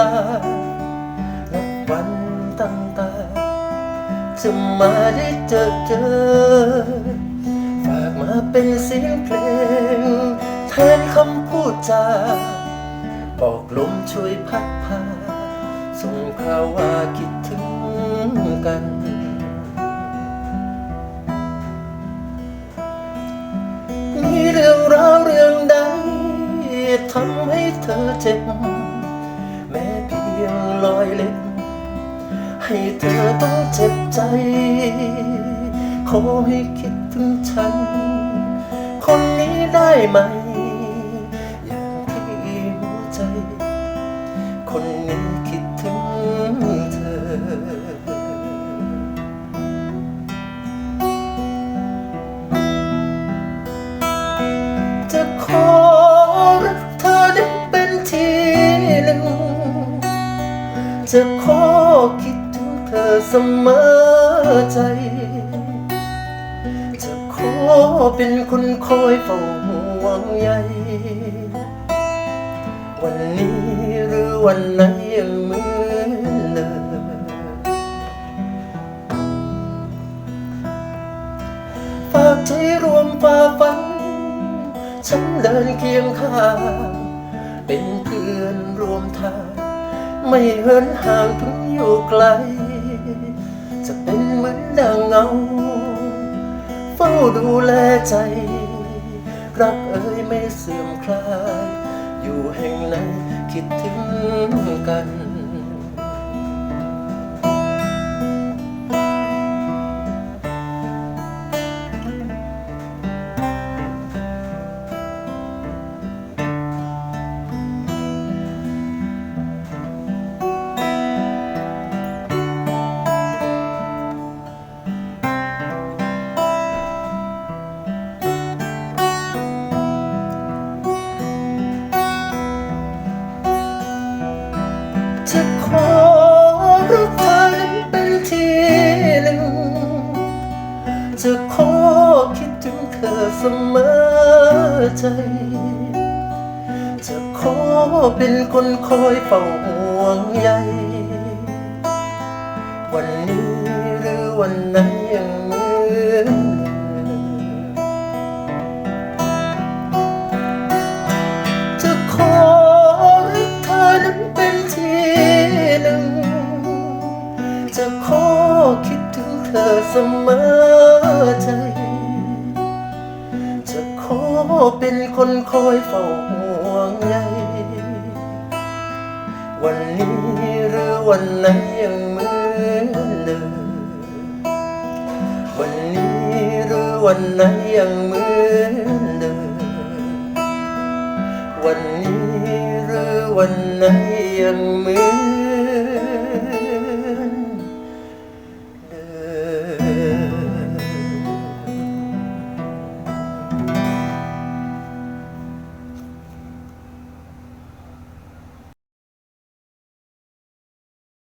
ลา นับวันตั้งตาจะมาได้เจอเจอ ฝากมาเป็นเสียงเพลงแทนคำพูดจา บอกลมช่วยพัดพา ส่งข่าวว่าคิดถึงกัน มีเรื่องราวเรื่องใดทำให้เธอเจ็บ อยเล็บให้เธอต้องเจ็บใจ ขอให้คิดถึงฉัน คนนี้ได้ไหม อย่างที่หัวใจ คน จะขอคิดถึงเธอเสมอใจ จะขอเป็นคนคอยเฝ้าห่วงใยวันนี้หรือวันไหนยังเหมือนเดิมฝากใจรวมฝ่าฟัน ฉันเดินเคียงข้างเป็นเพื่อนรวมทาง ไม่เหินห่างถึงอยู่ไกล จะเป็นเหมือนดังเงา เฝ้าดูแลใจ รักเอ่ยไม่เสื่อมคลาย อยู่แห่งไหนคิดถึงกัน ขอรักเธอนั้นเป็นที่หนึ่งจะขอคิดถึงเธอเสมอใจ จะขอเป็นคนคอยเฝ้าห่วงใยวันนี้หรือวันไหนยังเหมือน คิดถึงเธอเสมอใจ จะขอเป็นคนคอยเฝ้าห่วงใยวันนี้หรือวันไหนยังเหมือนเดิมวันนี้หรือวันไหนยังเหมือนเดิมวันนี้หรือวันไหนยังเหมือน